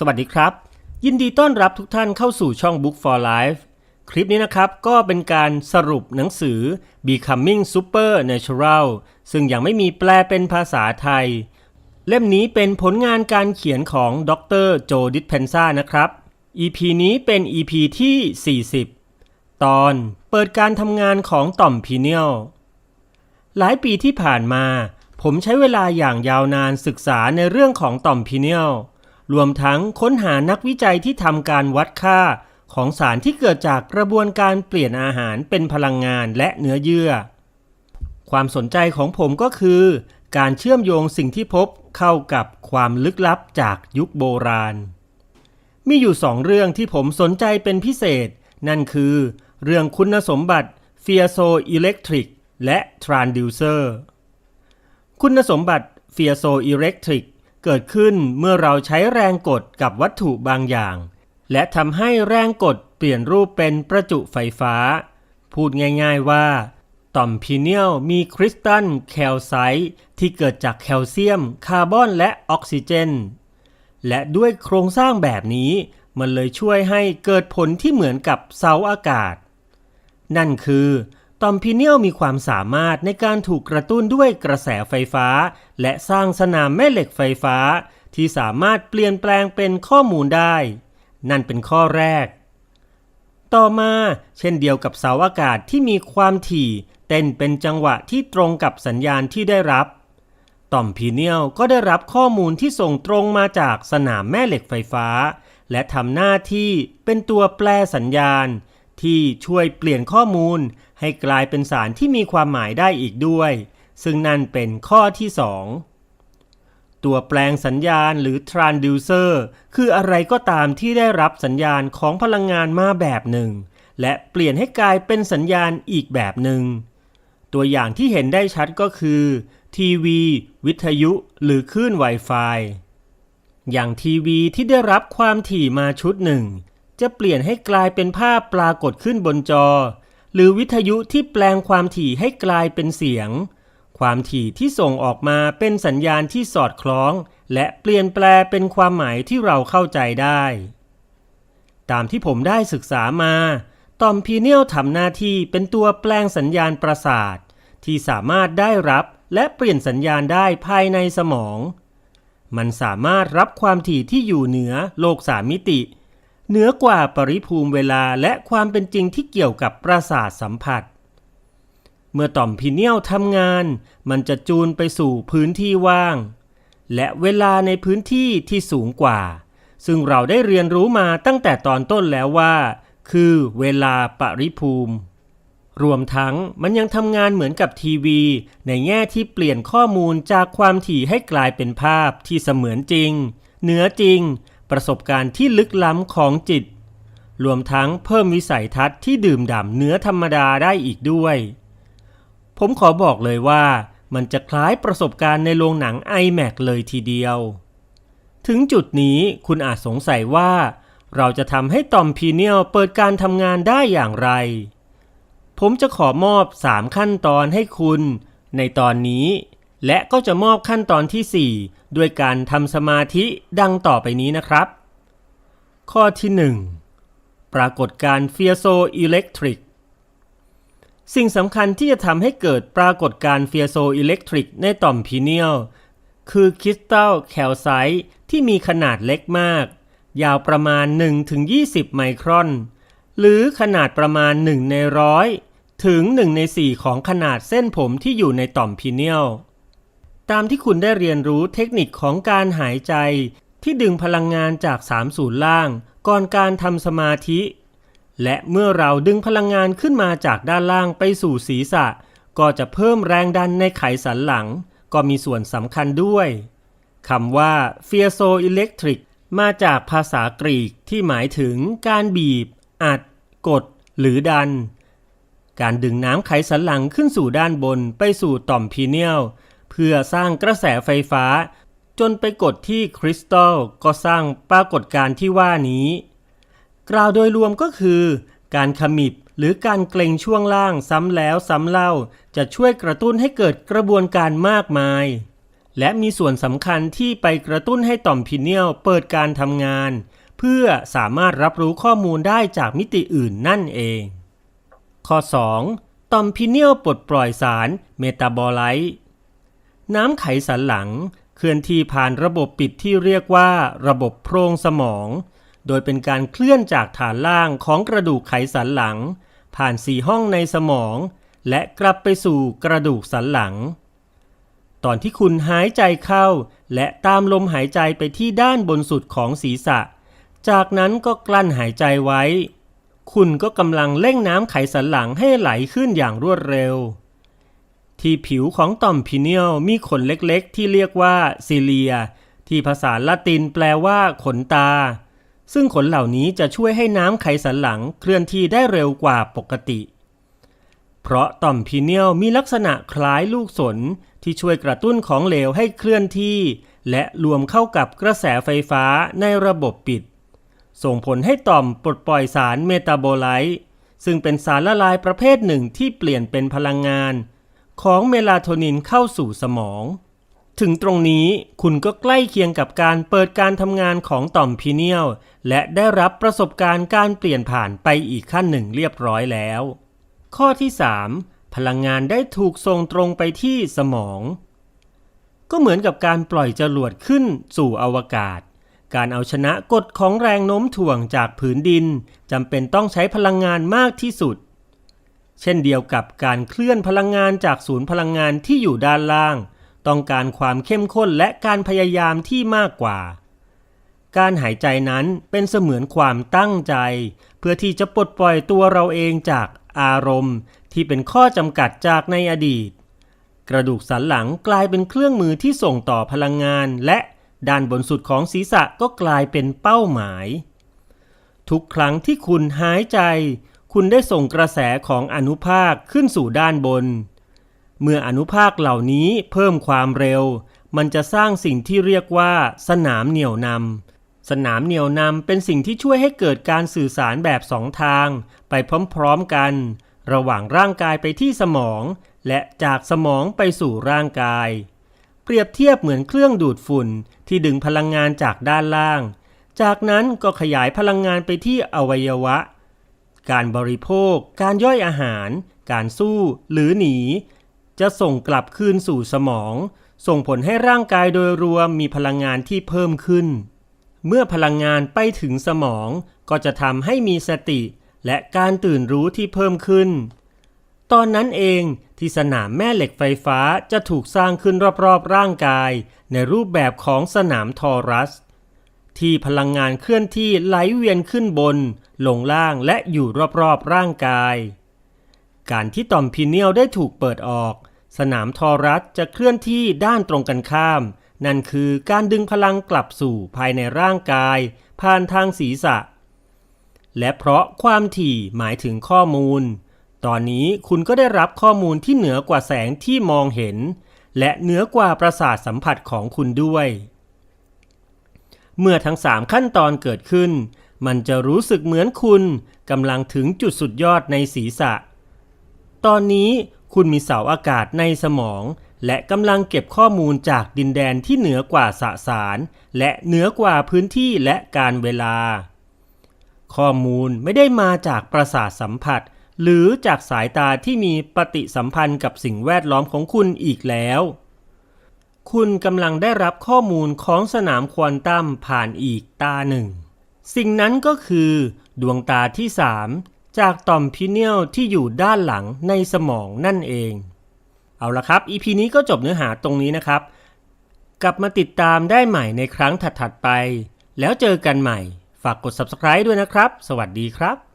สวัสดีครับ ยินดีต้อนรับทุกท่านเข้าสู่ช่อง Book for Life คลิปนี้นะครับก็เป็นการสรุปหนังสือ Becoming Supernatural ซึ่งยังไม่มีแปลเป็นภาษาไทย เล่มนี้เป็นผลงานการเขียนของดรโจดิสเพนซ่านะครับ EP นี้เป็น EP ที่ 40 ตอนเปิดการทำงานของต่อมพีเนียลหลายปีที่ผ่านมา ผมใช้เวลาอย่างยาวนานศึกษาในเรื่องของต่อมพีเนียล รวมทั้งค้นหานักวิจัยที่ทำการวัดค่า ของสารที่เกิดจากกระบวนการเปลี่ยนอาหารเป็นพลังงานและเนื้อเยื่อ ความสนใจของผมก็คือ การเชื่อมโยงสิ่งที่พบเข้ากับความลึกลับจากยุคโบราณ มีอยู่สองเรื่องที่ผมสนใจเป็นพิเศษ นั่นคือ เรื่องคุณสมบัติเฟียโซอิเล็กทริกและทรานดิวเซอร์ คุณสมบัติเฟียโซอิเล็กทริก เกิดขึ้นเมื่อเราใช้แรงกดกับวัตถุบางอย่าง และทำให้แรงกดเปลี่ยนรูปเป็นประจุไฟฟ้า พูดง่ายๆว่า ต่อมพีเนียลมีคริสตัลแคลไซต์ที่เกิดจากแคลเซียม คาร์บอนและออกซิเจน และด้วยโครงสร้างแบบนี้ มันเลยช่วยให้เกิดผลที่เหมือนกับเสาอากาศ นั่นคือ ต่อมพีเนียลมีความสามารถในการถูกกระตุ้นด้วยกระแสไฟฟ้า และสร้างสนามแม่เหล็กไฟฟ้า ที่สามารถเปลี่ยนแปลงเป็นข้อมูลได้ นั่นเป็นข้อแรก ต่อมาเช่นเดียวกับเสาอากาศที่มีความถี่ เต้นเป็นจังหวะที่ตรงกับสัญญาณที่ได้รับ ต่อมพีเนียลก็ได้รับข้อมูลที่ส่งตรงมาจากสนามแม่เหล็กไฟฟ้า และทำหน้าที่เป็นตัวแปลสัญญาณ ที่ช่วยเปลี่ยนข้อมูล ให้กลายเป็นสารที่มีความหมายได้อีกด้วย ซึ่งนั่นเป็นข้อที่ 2 ตัวแปลงสัญญาณหรือ transducer คืออะไรก็ตามที่ได้รับสัญญาณของพลังงานมาแบบหนึ่ง และเปลี่ยนให้กลายเป็นสัญญาณอีกแบบหนึ่ง ตัวอย่างที่เห็นได้ชัดก็คือ ทีวี วิทยุ หรือคลื่น Wi-Fi อย่างทีวีที่ได้รับความถี่มาชุดหนึ่ง จะเปลี่ยนให้กลายเป็นภาพปรากฏขึ้นบนจอ หรือวิทยุที่แปลงความถี่ให้กลายเป็นเสียง ความถี่ที่ส่งออกมาเป็นสัญญาณที่สอดคล้อง และเปลี่ยนแปลเป็นความหมายที่เราเข้าใจได้ ตามที่ผมได้ศึกษามา ต่อมพีเนียลทำหน้าที่เป็นตัวแปลงสัญญาณประสาท ที่สามารถได้รับและเปลี่ยนสัญญาณได้ภายในสมอง มันสามารถรับความถี่ที่อยู่เหนือโลกสามมิติ เหนือกว่าปริภูมิเวลาและความเป็นจริงที่เกี่ยวกับประสาทสัมผัส เมื่อต่อมพีเนียลทำงาน มันจะจูนไปสู่พื้นที่ว่าง และเวลาในพื้นที่ที่สูงกว่า ซึ่งเราได้เรียนรู้มาตั้งแต่ตอนต้นแล้วว่า คือเวลาปริภูมิ รวมทั้งมันยังทำงานเหมือนกับทีวี ในแง่ที่เปลี่ยนข้อมูลจากความถี่ให้กลายเป็นภาพที่เสมือนจริง เหนือจริง ประสบการณ์ที่ลึกล้ำของจิต รวมทั้งเพิ่มวิสัยทัศน์ที่ดื่มด่ำเนื้อธรรมดาได้อีกด้วย ผมขอบอกเลยว่ามันจะคล้ายประสบการณ์ในโรงหนัง iMac เลยทีเดียว ถึงจุดนี้คุณอาจสงสัยว่า เราจะทำให้ต่อมพีเนียลเปิดการทำงานได้อย่างไร ผมจะขอมอบ 3 ขั้นตอนให้คุณ ในตอนนี้ และก็จะมอบขั้นตอนที่ 4 ด้วยการทำสมาธิดังต่อไปนี้นะครับ ข้อที่ 1 ปรากฏการเฟียโซอิเล็กทริกสิ่งสำคัญที่จะทำให้เกิดปรากฏการเฟียโซอิเล็กทริกในต่อมพีเนียล คือคริสตัลแคลไซต์ที่มีขนาดเล็กมาก ยาวประมาณ 1-20 ไมครอน หรือขนาดประมาณ 1 ในร้อยถึง 1 ใน 4 ของขนาดเส้นผมที่อยู่ในต่อมพีเนียล ตามที่คุณได้เรียนรู้เทคนิคของการหายใจ ที่ดึงพลังงานจากสามศูนย์ล่าง ก่อนการทำสมาธิ และเมื่อเราดึงพลังงานขึ้นมาจากด้านล่างไปสู่ศีรษะ ก็จะเพิ่มแรงดันในไขสันหลัง ก็มีส่วนสำคัญด้วยคำว่า f e a s o electric มาจากภาษากรีกที่หมายถึงการบีบ อัด กด หรือดัน การดึงน้ำไขสันหลังขึ้นสู่ด้านบนไปสู่ต่อมพีเนียล พื่อสร้างกระแสไฟฟ้า จนไปกดที่คริสตัลก็สร้างปรากฏการณ์ที่ว่านี้ กล่าวโดยรวมก็คือ การขมิบหรือการเกรงช่วงล่างซ้ำแล้วซ้ำเล่า จะช่วยกระตุ้นให้เกิดกระบวนการมากมาย และมีส่วนสำคัญที่ไปกระตุ้นให้ต่อมพิเนียลเปิดการทำงาน เพื่อสามารถรับรู้ข้อมูลได้จากมิติอื่นนั่นเอง ข้อ 2. ต่อมพิเนียลปลดปล่อยสารเมตาบอไลต์ น้ำไขสันหลังเคลื่อนที่ผ่านระบบปิดที่เรียกว่าระบบโพรงสมอง โดยเป็นการเคลื่อนจากฐานล่างของกระดูกไขสันหลัง ผ่านสี่ห้องในสมอง และกลับไปสู่กระดูกสันหลัง ตอนที่คุณหายใจเข้า และตามลมหายใจไปที่ด้านบนสุดของศีรษะ จากนั้นก็กลั้นหายใจไว้ คุณก็กำลังเร่งน้ำไขสันหลังให้ไหลขึ้นอย่างรวดเร็ว ที่ผิวของต่อมพิเนียลมีขนเล็กๆ ที่เรียกว่าซิเลีย ที่ภาษาละตินแปลว่าขนตา ซึ่งขนเหล่านี้จะช่วยให้น้ำไขสันหลังเคลื่อนที่ได้เร็วกว่าปกติ เพราะต่อมพิเนียลมีลักษณะคล้ายลูกศรที่ช่วยกระตุ้นของเหลวให้เคลื่อนที่ และรวมเข้ากับกระแสไฟฟ้าในระบบปิด ส่งผลให้ต่อมปลดปล่อยสารเมตาโบไลต์ซึ่งเป็นสารละลายประเภทหนึ่งที่เปลี่ยนเป็นพลังงาน ของเมลาโทนินเข้าสู่สมอง ถึงตรงนี้คุณก็ใกล้เคียงกับการเปิดการทำงานของต่อมพิเนียล และได้รับประสบการณ์การเปลี่ยนผ่านไปอีกขั้นหนึ่งเรียบร้อยแล้ว ข้อที่ 3 พลังงานได้ถูกส่งตรงไปที่สมอง ก็เหมือนกับการปล่อยจรวดขึ้นสู่อวกาศการเอาชนะกฎของแรงโน้มถ่วงจากผืนดินจำเป็นต้องใช้พลังงานมากที่สุด เช่นเดียวกับการเคลื่อนพลังงานจากศูนย์พลังงานที่อยู่ด้านล่าง ต้องการความเข้มข้นและการพยายามที่มากกว่า การหายใจนั้นเป็นเสมือนความตั้งใจ เพื่อที่จะปลดปล่อยตัวเราเองจากอารมณ์ ที่เป็นข้อจำกัดจากในอดีต กระดูกสันหลังกลายเป็นเครื่องมือที่ส่งต่อพลังงาน และด้านบนสุดของศีรษะก็กลายเป็นเป้าหมาย ทุกครั้งที่คุณหายใจ คุณได้ส่งกระแสของอนุภาคขึ้นสู่ด้านบน เมื่ออนุภาคเหล่านี้เพิ่มความเร็ว มันจะสร้างสิ่งที่เรียกว่า สนามเหนี่ยวนำสนามเหนี่ยวนำเป็นสิ่งที่ช่วยให้เกิดการสื่อสารแบบสองทาง ไปพร้อมๆกัน ระหว่างร่างกายไปที่สมอง และจากสมองไปสู่ร่างกาย เปรียบเทียบเหมือนเครื่องดูดฝุ่นที่ดึงพลังงานจากด้านล่าง จากนั้นก็ขยายพลังงานไปที่อวัยวะ การบริโภค การย่อยอาหาร การสู้หรือหนี จะส่งกลับคืนสู่สมอง ส่งผลให้ร่างกายโดยรวมมีพลังงานที่เพิ่มขึ้น เมื่อพลังงานไปถึงสมองก็จะทำให้มีสติ และการตื่นรู้ที่เพิ่มขึ้น ตอนนั้นเองที่สนามแม่เหล็กไฟฟ้าจะถูกสร้างขึ้นรอบๆร่างกาย ในรูปแบบของสนามทอรัส ที่พลังงานเคลื่อนที่ไหลเวียนขึ้นบน ลงล่างและอยู่รอบๆร่างกาย การที่ต่อมพิเนียลได้ถูกเปิดออก สนามทอรัสจะเคลื่อนที่ด้านตรงกันข้าม นั่นคือการดึงพลังกลับสู่ภายในร่างกาย ผ่านทางศีรษะ และเพราะความถี่หมายถึงข้อมูล ตอนนี้คุณก็ได้รับข้อมูลที่เหนือกว่าแสงที่มองเห็น และเหนือกว่าประสาทสัมผัสของคุณด้วยเมื่อทั้งสามขั้นตอนเกิดขึ้น มันจะรู้สึกเหมือนคุณกำลังถึงจุดสุดยอดในศีรษะ ตอนนี้คุณมีเสาอากาศในสมอง และกำลังเก็บข้อมูลจากดินแดนที่เหนือกว่าสสาร และเหนือกว่าพื้นที่และการเวลา ข้อมูลไม่ได้มาจากประสาทสัมผัส หรือจากสายตาที่มีปฏิสัมพันธ์กับสิ่งแวดล้อมของคุณอีกแล้ว คุณกำลังได้รับข้อมูลของสนามควอนตัมผ่านอีกตาหนึ่ง สิ่งนั้นก็คือดวงตาที่สามจากต่อมพิเนียลที่อยู่ด้านหลังในสมองนั่นเอง เอาละครับ EP นี้ก็จบเนื้อหาตรงนี้นะครับ กลับมาติดตามได้ใหม่ในครั้งถัดๆไป แล้วเจอกันใหม่ ฝากกด subscribe ด้วยนะครับ สวัสดีครับ